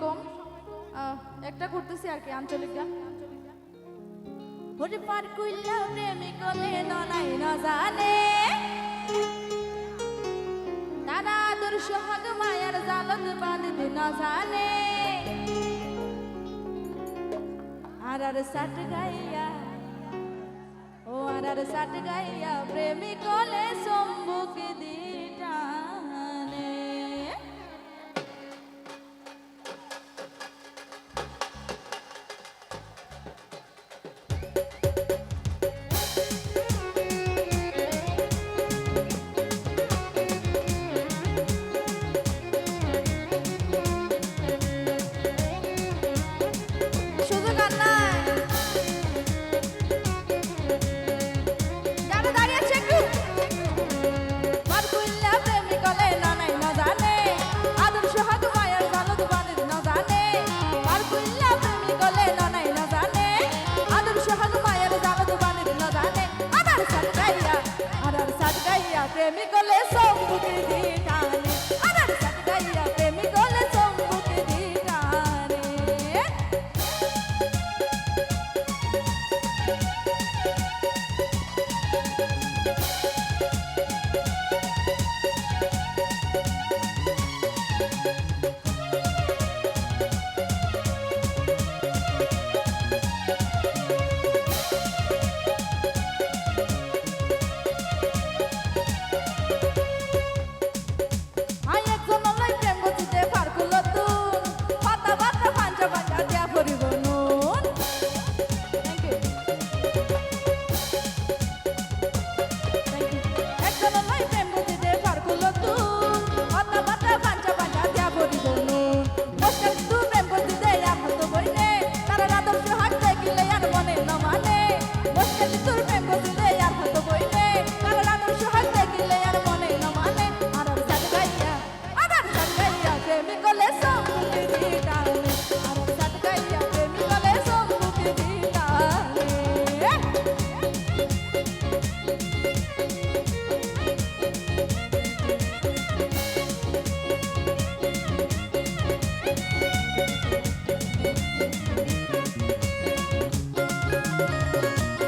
কম। একটা করতেছি আর কি, আঞ্চলিক গান। পার কলে জানে। জালত জানে। আর আর সাট গাইয়া, ও আর আর সাট গাইয়া প্রেমী কলে সম্মুখ দিয়ে Música